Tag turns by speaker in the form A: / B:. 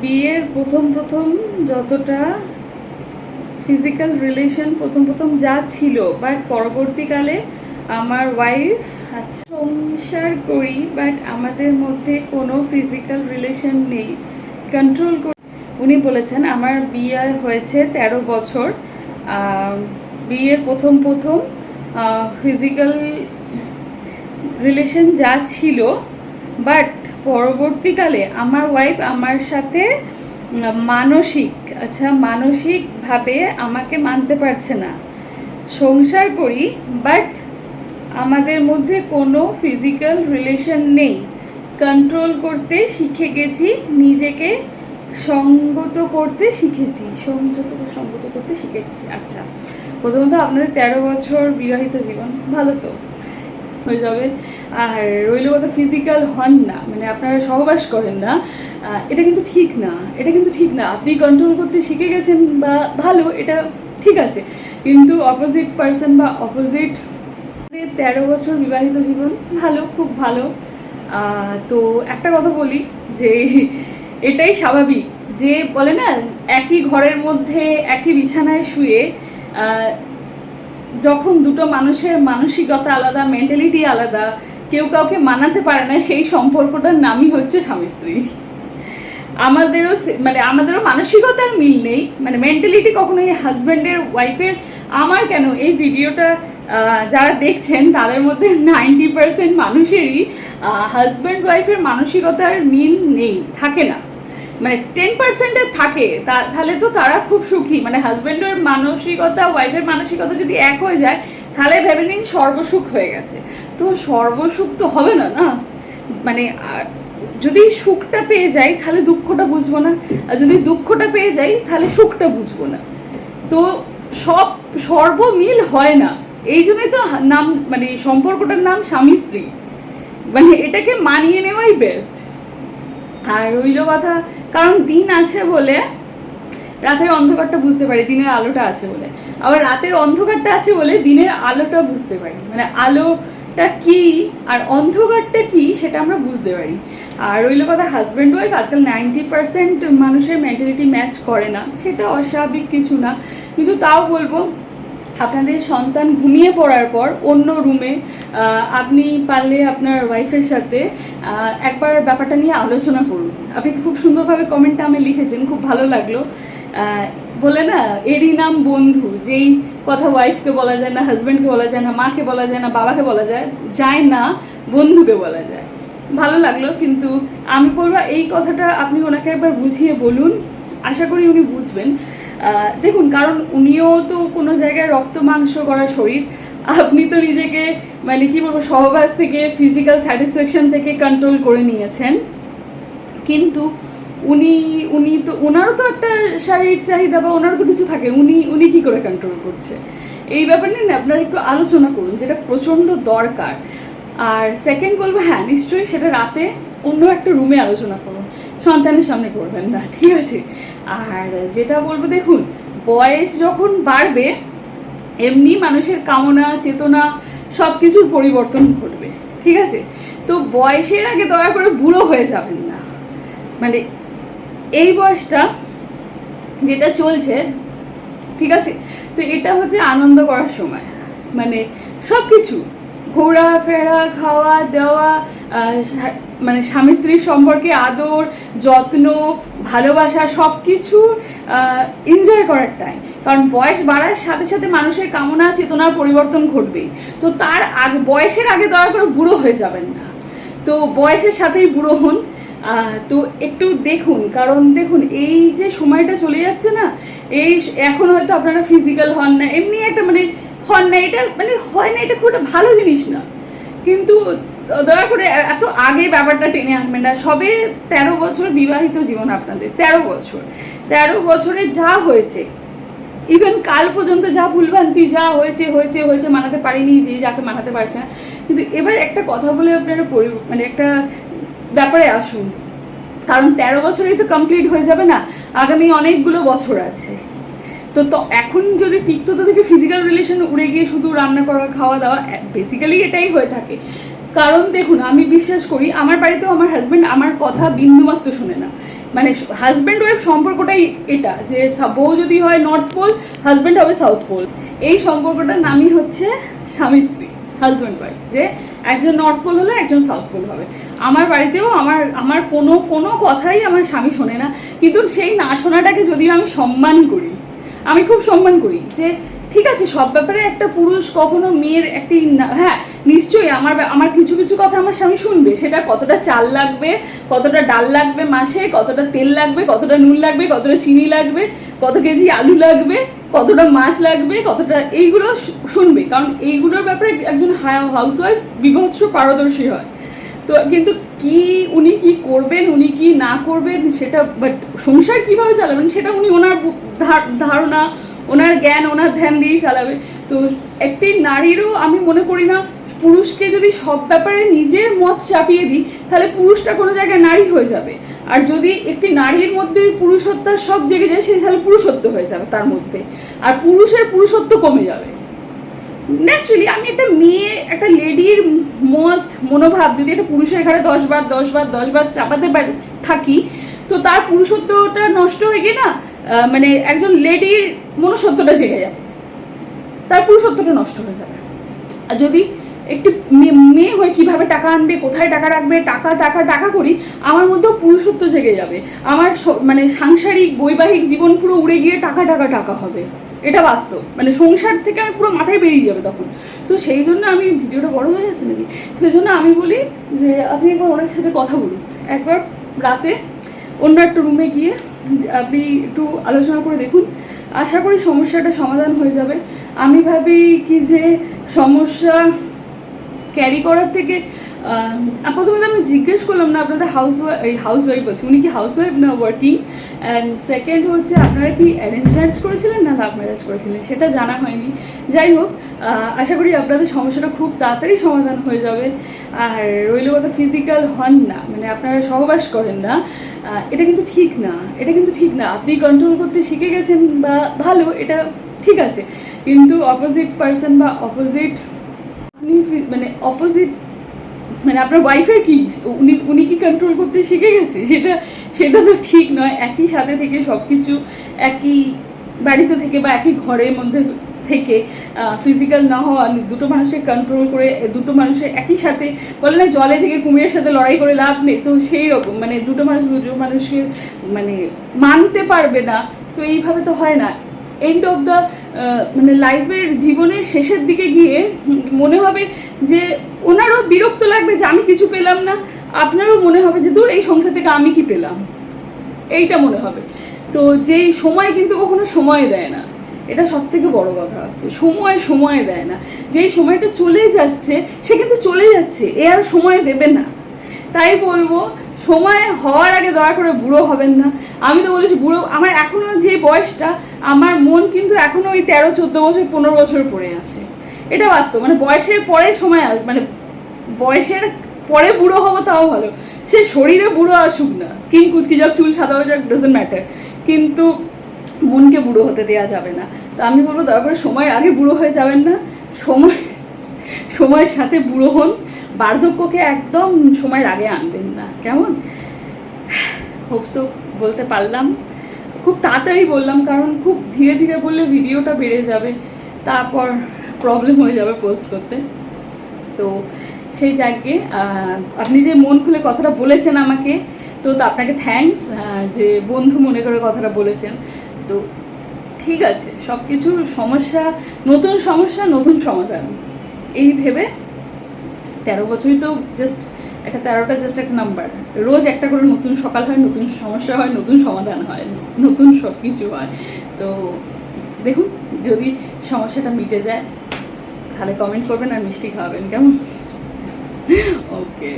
A: বিয়ের প্রথম প্রথম যতটা ফিজিক্যাল রিলেশন প্রথম প্রথম যা ছিল বাট পরবর্তীকালে আমার ওয়াইফ আচ্ছা সংসার করি বাট আমাদের মধ্যে কোনো ফিজিক্যাল রিলেশন নেই। কন্ট্রোল করি। উনি বলেছেন আমার বিয়ে হয়েছে তেরো বছর। আহ, বিয়ের প্রথম প্রথম ফিজিক্যাল রিলেশন যা ছিল বাট পরবর্তীকালে আমার ওয়াইফ আমার সাথে মানসিক আচ্ছা মানসিকভাবে আমাকে মানতে পারছে না। সংসার করি বাট আমাদের মধ্যে কোনো ফিজিক্যাল রিলেশন নেই। কন্ট্রোল করতে শিখে গেছি, নিজেকে সঙ্গত করতে শিখেছি। সংযত সঙ্গত করতে শিখেছি। আচ্ছা প্রথমত আপনাদের তেরো বছর বিবাহিত জীবন, ভালো তো? হয়ে যাবে। আর রইল কথা ফিজিক্যাল হন না মানে আপনারা সহবাস করেন না। এটা কিন্তু ঠিক না, এটা কিন্তু ঠিক না। আপনি কন্ট্রোল করতে শিখে গেছেন বা ভালো, এটা ঠিক আছে। কিন্তু অপোজিট পার্সন বা অপোজিট তেরো বছর বিবাহিত জীবন ভালো, খুব ভালো। তো একটা কথা বলি যে এটাই স্বাভাবিক যে বলে না, একই ঘরের মধ্যে, একই বিছানায় শুয়ে যখন দুটো মানুষের মানসিকতা আলাদা মেন্টালিটি আলাদা, কেউ কাউকে মানাতে পারে না, সেই সম্পর্কটার নামই হচ্ছে স্বামী স্ত্রী। আমাদেরও মানে আমাদেরও মানসিকতার মিল নেই। মানে মেন্টালিটি কখনোই হাজব্যান্ডের ওয়াইফের আমার কেন এই ভিডিওটা যারা দেখছেন, তাদের মধ্যে নাইনটি পার্সেন্ট মানুষেরই হাজব্যান্ড ওয়াইফের মানসিকতার মিল নেই, থাকে না। মানে টেন পার্সেন্টের থাকে তাহলে তো তারা খুব সুখী। মানে হাজব্যান্ডের মানসিকতা ওয়াইফের মানসিকতা যদি এক হয়ে যায়, তাহলে ভেবে নিন সর্বসুখ হয়ে গেছে। তো সর্বসুখ তো হবে না না? মানে যদি সুখটা পেয়ে যাই, তাহলে দুঃখটা বুঝব না। আর যদি দুঃখটা পেয়ে যাই, তাহলে সুখটা বুঝব না। তো সব, সর্বমিল হয় না। এই জন্যই তো নাম মানে সম্পর্কটার নাম স্বামী স্ত্রী। মানে এটাকে মানিয়ে নেওয়াই বেস্ট আর রইল কথা কারণ দিন আছে বলে রাতের অন্ধকারটা বুঝতে পারি, দিনের আলোটা আছে বলে। আবার রাতের অন্ধকারটা আছে বলে দিনের আলোটা বুঝতে পারি। মানে আলোটা কি আর অন্ধকারটা কি সেটা আমরা বুঝতে পারি। আর রইল কথা হাজব্যান্ড ওয়াইফ আজকাল নাইনটি পার্সেন্ট মানুষের মেন্টালিটি ম্যাচ করে না। সেটা অস্বাভাবিক কিছু না। কিন্তু তাও বলব আপনাদের সন্তান ঘুমিয়ে পড়ার পর অন্য রুমে আপনি পারলে আপনার ওয়াইফের সাথে একবার ব্যাপারটা নিয়ে আলোচনা করুন। আপনি খুব সুন্দরভাবে কমেন্টটা আমি লিখেছেন, খুব ভালো লাগল। বলে না, এরই নাম বন্ধু, যেই কথা ওয়াইফকে বলা যায় না হাজব্যান্ডকে বলা যায় না, মাকে বলা যায় না, বাবাকে বলা যায় যায় না, বন্ধুকে বলা যায়। ভালো লাগল, কিন্তু আমি বলব এই কথাটা আপনি ওনাকে একবার বুঝিয়ে বলুন। আশা করি উনি বুঝবেন। দেখুন, কারণ উনিও তো কোনো জায়গায় রক্ত, মাংস করা শরীর। আপনি তো নিজেকে মানে কি বলব, সহবাস থেকে ফিজিক্যাল স্যাটিসফ্যাকশন থেকে কন্ট্রোল করে নিয়েছেন। কিন্তু উনি উনি তো, ওনারও তো একটা শারীরিক চাহিদা বা ওনারও তো কিছু থাকে। উনি উনি কি করে কন্ট্রোল করছে? এই ব্যাপার নিয়ে আপনারা একটু আলোচনা করুন, যেটা প্রচণ্ড দরকার। আর সেকেন্ড বলব হ্যাঁ নিশ্চয়ই সেটা রাতে অন্য একটা রুমে আলোচনা করুন সন্তানের সামনে করবেন না, ঠিক আছে? আর যেটা বলব, দেখুন, বয়স যখন বাড়বে, এমনি মানুষের কামনা, চেতনা সব কিছুর পরিবর্তন ঘটবে, ঠিক আছে? তো বয়সের আগে দয়া করে বুড়ো হয়ে যাবেন না। মানে এই বয়সটা যেটা চলছে, ঠিক আছে? তো এটা হচ্ছে আনন্দ করার সময়। মানে সব কিছু ঘোরাফেরা খাওয়া দাওয়া মানে স্বামী স্ত্রীর সম্পর্কে আদর, যত্ন, ভালোবাসা সব কিছু এনজয় করার টাইম কারণ বয়স বাড়ার সাথে সাথে মানুষের কামনা, চেতনার পরিবর্তন ঘটবেই। তো তার আগ, বয়সের আগে দয়া করে বুড়ো হয়ে যাবেন না। তো বয়সের সাথেই বুড়ো হন। তো একটু দেখুন, কারণ দেখুন, এই যে সময়টা চলে যাচ্ছে না, এই এখন হয়তো আপনারা ফিজিক্যাল হন না, এমনি একটা মানে হন না, এটা মানে হয় না, এটা খুব একটা ভালো জিনিস না। কিন্তু দয়া করে এত আগে ব্যাপারটা টেনে আনবেন না। সবে তেরো বছর বিবাহিত জীবন আপনাদের, তেরো বছর। তেরো বছরে যা হয়েছে ইভেন কাল পর্যন্ত যা ভুলভ্রান্তি, যা হয়েছে হয়েছে হয়েছে, মানাতে পারিনি, যে যাকে মানাতে পারছে না। কিন্তু এবার একটা কথা বলে আপনারা পরি মানে একটা ব্যাপারে আসুন। কারণ তেরো বছরেই তো কমপ্লিট হয়ে যাবে না, আগামী অনেকগুলো বছর আছে। তো তো এখন যদি তিক্ততা থেকে ফিজিক্যাল রিলেশন উড়ে গিয়ে শুধু রান্না করা, খাওয়া দাওয়া বেসিক্যালি এটাই হয়ে থাকে। কারণ দেখুন, আমি বিশ্বাস করি, আমার বাড়িতেও আমার হাজব্যান্ড আমার কথা বিন্দুমাত্র শোনে না। মানে হাজব্যান্ড ওয়াইফ সম্পর্কটাই এটা, যে বউ যদি হয় নর্থ পোল হাজব্যান্ড হবে সাউথ পোল এই সম্পর্কটার নামই হচ্ছে স্বামী স্ত্রী হাজব্যান্ড ওয়াইফ যে একজন নর্থ পোল হলে একজন সাউথ পোল হবে। আমার বাড়িতেও আমার আমার কোনো কোনো কথাই আমার স্বামী শোনে না। কিন্তু সেই না শোনাটাকে যদিও আমি সম্মান করি, আমি খুব সম্মান করি যে ঠিক আছে, সব ব্যাপারে একটা পুরুষ কখনো মেয়ের একটি হ্যাঁ নিশ্চয়ই আমার আমার কিছু কিছু কথা আমার স্বামী শুনবে। সেটা কতটা চাল লাগবে, কতটা ডাল লাগবে মাসে, কতটা তেল লাগবে, কতটা নুন লাগবে, কতটা চিনি লাগবে, কত কেজি আলু লাগবে, কতটা মাছ লাগবে, কতটা এইগুলো শুনবে। কারণ এইগুলোর ব্যাপারে একজন হাউস ওয়াইফ বিভৎস পারদর্শী হয়। তো কিন্তু কি উনি কি করবেন, উনি কি না করবেন সেটা বাট সংসার কীভাবে চালাবেন সেটা উনি ওনার ধারণা ওনার জ্ঞান, ওনার ধ্যান দিয়েই চালাবে। তো একটি নারীরও আমি মনে করি না, পুরুষকে যদি সব ব্যাপারে নিজের মত চাপিয়ে দিই, তাহলে পুরুষটা কোনো জায়গায় নারী হয়ে যাবে। আর যদি একটি নারীর মধ্যে পুরুষত্বার সব জেগে যায়, সে তাহলে পুরুষত্ব হয়ে যাবে তার মধ্যে। আর পুরুষের পুরুষত্ব কমে যাবে। ন্যাচুরালি আমি একটা মেয়ে, একটা লেডির মত, মনোভাব যদি একটা পুরুষের ঘাড়ে দশ বার দশ বার দশ বার চাপাতে থাকি, তো তার পুরুষত্বটা নষ্ট হয়ে গিয়ে না মানে একজন লেডির মনুষ্যত্বটা জেগে যাবে। তার পুরুষত্বটা নষ্ট হয়ে যাবে। আর যদি একটি মেয়ে হয়ে কীভাবে টাকা আনবে, কোথায় টাকা রাখবে, টাকা টাকা টাকা করি, আমার মধ্যেও পুরুষত্ব জেগে যাবে। আমার মানে সাংসারিক, বৈবাহিক জীবন পুরো উড়ে গিয়ে টাকা টাকা টাকা হবে। এটা বাস্তব। মানে সংসার থেকে আমি পুরো মাথায় বেরিয়ে যাবে তখন। তো সেই জন্য আমি ভিডিওটা বড় হয়ে যাচ্ছে নাকি? সেই জন্য আমি বলি যে, আপনি একবার ওনার সাথে কথা বলুন। একবার রাতে অন্য একটা রুমে গিয়ে আপনি একটু আলোচনা করে দেখুন। আশা করি সমস্যাটা সমাধান হয়ে যাবে। আমি ভাবি কি যে সমস্যা ক্যারি করার থেকে প্রথমে আমি জিজ্ঞেস করলাম না, আপনাদের হাউস এই হাউস ওয়াইফ বলছি উনি কি হাউস ওয়াইফ না ওয়ার্কিং অ্যান্ড সেকেন্ড হচ্ছে, আপনারা কি অ্যারেঞ্জ ম্যারেজ করেছিলেন না লাভ ম্যারেজ করেছিলেন? সেটা জানা হয়নি। যাই হোক আশা করি আপনাদের সমস্যাটা খুব তাড়াতাড়ি সমাধান হয়ে যাবে। আর রইল কথা ফিজিক্যাল হন না মানে আপনারা সহবাস করেন না। এটা কিন্তু ঠিক না, এটা কিন্তু ঠিক না। আপনি কন্ট্রোল করতে শিখে গেছেন বা ভালো, এটা ঠিক আছে। কিন্তু অপোজিট পার্সন বা অপোজিট আপনি মানে অপোজিট মানে আপনার ওয়াইফের কি, উনি উনি কি কন্ট্রোল করতে শিখে গেছে? সেটা সেটা তো ঠিক নয়। একই সাথে থেকে সব কিছু একই বাড়িতে থেকে বা একই ঘরের মধ্যে থেকে ফিজিক্যাল না হওয়া, দুটো মানুষের কন্ট্রোল করে দুটো মানুষের একই সাথে বলে না, জলে থেকে কুমিরের সাথে লড়াই করে লাভ নেই। তো সেই রকম মানে দুটো মানুষ, দুটো মানুষের মানে মানতে পারবে না। তো এইভাবে তো হয় না। এন্ড অফ দ্য মানে লাইফের জীবনের শেষের দিকে গিয়ে মনে হবে যে ওনারও বিরক্ত লাগবে যে আমি কিছু পেলাম না। আপনারও মনে হবে যে, দূর, এই সংসার থেকে আমি কি পেলাম? এইটা মনে হবে। তো যেই সময় কিন্তু কখনো সময় দেয় না। এটা সব থেকে বড় কথা হচ্ছে। সময় সময় দেয় না। যেই সময়টা চলে যাচ্ছে, সে কিন্তু চলে যাচ্ছে। এ আর সময় দেবে না। তাই বলব সময় হওয়ার আগে দয়া করে বুড়ো হবেন না। আমি তো বলেছি বুড়ো, আমার এখনও যে বয়সটা, আমার মন কিন্তু এখনও ওই তেরো, চোদ্দ বছর, পনেরো বছর পড়ে আছে। এটা বাস্তব মানে বয়সের পরে সময় মানে বয়সের পরে বুড়ো হব তাও ভালো। সে শরীরে বুড়ো আসুক না, স্কিন কুচকি যাক, চুল সাদা হয়ে যাক ডাজেন্ট ম্যাটার কিন্তু মনকে বুড়ো হতে দেওয়া যাবে না। তো আমি বলব দয়া করে সময়ের আগে বুড়ো হয়ে যাবেন না। সময়, সময়ের সাথে বুড়ো হন। বার্ধক্যকে একদম সময়ের আগে আনবেন না, কেমন? হোপসো বলতে পারলাম। খুব তাড়াতাড়ি বললাম, কারণ খুব ধীরে ধীরে বললে ভিডিওটা বেড়ে যাবে, তারপর প্রবলেম হয়ে যাবে পোস্ট করতে। তো সেই জায়গায় আপনি যে মন খুলে কথাটা বলেছেন আমাকে, তো আপনাকে থ্যাঙ্কস যে বন্ধু মনে করে কথাটা বলেছেন। তো ঠিক আছে সব কিছুর সমস্যা, নতুন সমস্যা, নতুন সমাধান। এই ভেবে তেরো বছরই তো জাস্ট একটা তেরোটা জাস্ট একটা নাম্বার রোজ একটা করে নতুন সকাল হয়, নতুন সমস্যা হয়, নতুন সমাধান হয়, নতুন সব কিছু হয়। তো দেখুন, যদি সমস্যাটা মিটে যায়, তাহলে কমেন্ট করবেন আর মিষ্টি খাওয়াবেন, কেমন? ওকে